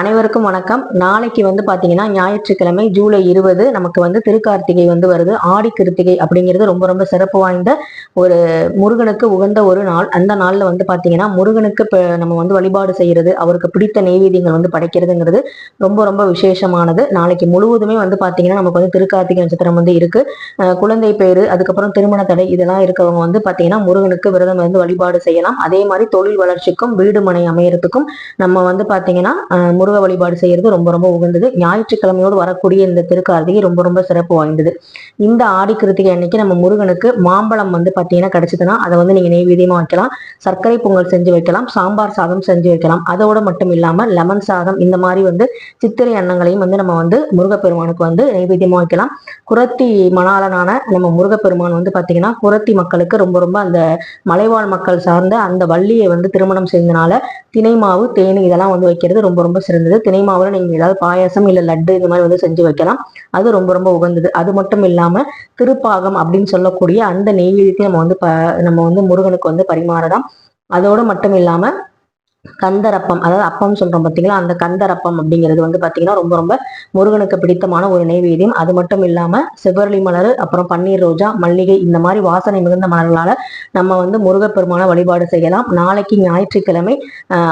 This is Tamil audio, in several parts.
அனைவருக்கும் வணக்கம். நாளைக்கு வந்து பார்த்தீங்கன்னா ஞாயிற்றுக்கிழமை ஜூலை இருபது நமக்கு வந்து திருக்கார்த்திகை வந்து வருது. ஆடி கிருத்திகை அப்படிங்கிறது ரொம்ப ரொம்ப சிறப்பு வாய்ந்த ஒரு முருகனுக்கு உகந்த ஒரு நாள். அந்த நாளில் வந்து பார்த்தீங்கன்னா முருகனுக்கு இப்போ நம்ம வந்து வழிபாடு செய்யறது அவருக்கு பிடித்த நெய்வேதியங்கள் வந்து படைக்கிறதுங்கிறது ரொம்ப ரொம்ப விசேஷமானது. நாளைக்கு முழுவதுமே வந்து பார்த்தீங்கன்னா நமக்கு வந்து திருக்கார்த்திகை நட்சத்திரம் வந்து இருக்கு. குழந்தை பேரு அதுக்கப்புறம் திருமண தடை இதெல்லாம் இருக்கவங்க வந்து பார்த்தீங்கன்னா முருகனுக்கு விரதம் வந்து வழிபாடு செய்யலாம். அதே மாதிரி தொழில் வளர்ச்சிக்கும் வீடு மனை அமையறதுக்கும் நம்ம வந்து பார்த்தீங்கன்னா முருக வழிபாடு செய்யறது ரொம்ப ரொம்ப உகந்தது. ஞாயிற்றுக்கிழமையோடு வரக்கூடிய இந்த திருக்கார்த்திகை ரொம்ப ரொம்ப சிறப்பு வாய்ந்தது. இந்த ஆடி கிருத்திகை அன்னைக்கு நம்ம முருகனுக்கு மாம்பழம் வந்து பாத்தீங்கன்னா கிடைச்சதுன்னா அதை வந்து நீங்க நெய்வேதியமா வைக்கலாம். சர்க்கரை பொங்கல் செஞ்சு வைக்கலாம். சாம்பார் சாதம் செஞ்சு வைக்கலாம். அதோட மட்டும் இல்லாம லெமன் சாதம் இந்த மாதிரி வந்து சித்திரை அன்னங்களையும் வந்து நம்ம வந்து முருகப்பெருமானுக்கு வந்து நெய்வேதியமா வைக்கலாம். குரத்தி மணாளனான நம்ம முருகப்பெருமான் வந்து பாத்தீங்கன்னா குரத்தி மக்களுக்கு ரொம்ப ரொம்ப அந்த மலைவாழ் மக்கள் சார்ந்த அந்த வள்ளியை வந்து திருமணம் செய்தனால தினை மாவு தேனி இதெல்லாம் வந்து வைக்கிறது ரொம்ப ரொம்ப சிறப்பு. இருந்தது. தினை மாவுல நீங்க ஏதாவது பாயாசம் இல்ல லட்டு இந்த மாதிரி வந்து செஞ்சு வைக்கலாம். அது ரொம்ப ரொம்ப உகந்தது. அது மட்டும் இல்லாம திருப்பாகம் அப்படின்னு சொல்லக்கூடிய அந்த நெய்வேதியத்தை நம்ம வந்து ப நம்ம வந்து முருகனுக்கு வந்து பரிமாறலாம். அதோட மட்டும் இல்லாம கந்தரப்பம். அதாவது அப்பம் சொல்றோம் பாத்தீங்களா? அந்த கந்தரப்பம் அப்படிங்கிறது வந்து பாத்தீங்கன்னா ரொம்ப ரொம்ப முருகனுக்கு பிடித்தமான ஒரு நெய்வேதியம் அது மட்டும் இல்லாம செவ்வரளி மலர் அப்புறம் பன்னீர் ரோஜா மல்லிகை இந்த மாதிரி வாசனை மிகுந்த மலர்களால நம்ம வந்து முருகப்பெருமான வழிபாடு செய்யலாம். நாளைக்கு ஞாயிற்றுக்கிழமை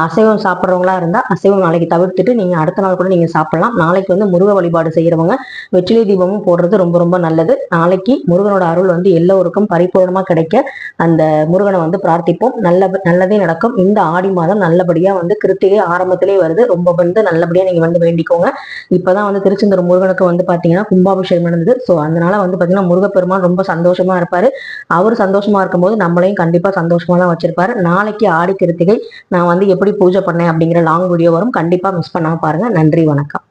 அசைவம் சாப்பிட்றவங்களா இருந்தா அசைவம் நாளைக்கு தவிர்த்துட்டு நீங்க அடுத்த நாள் கூட நீங்க சாப்பிடலாம். நாளைக்கு வந்து முருக வழிபாடு செய்யறவங்க வெற்றிலை தீபமும் போடுறது ரொம்ப ரொம்ப நல்லது. நாளைக்கு முருகனோட அருள் வந்து எல்லோருக்கும் பரிபூர்ணமா கிடைக்க அந்த முருகனை வந்து பிரார்த்திப்போம். நல்ல நல்லதே நடக்கும். இந்த ஆடி மாதம் நல்ல நல்லபடியா வந்து கிருத்திகை ஆரம்பத்திலே வருது. ரொம்ப வந்து நல்லபடியா நீங்க வந்து வேண்டிக்கோங்க. இப்பதான் வந்து திருச்செந்தூர் முருகனுக்கு வந்து பாத்தீங்கன்னா கும்பாபிஷேகம் நடந்தது. ஸோ அதனால வந்து பாத்தீங்கன்னா முருகப்பெருமான் ரொம்ப சந்தோஷமா இருப்பாரு. அவர் சந்தோஷமா இருக்கும்போது நம்மளையும் கண்டிப்பா சந்தோஷமா தான் வச்சிருப்பாரு. நாளைக்கு ஆடி கிருத்திகை நான் வந்து எப்படி பூஜை பண்ணேன் அப்படிங்கிற லாங் வீடியோ வரும். கண்டிப்பா மிஸ் பண்ணாம பாருங்க. நன்றி வணக்கம்.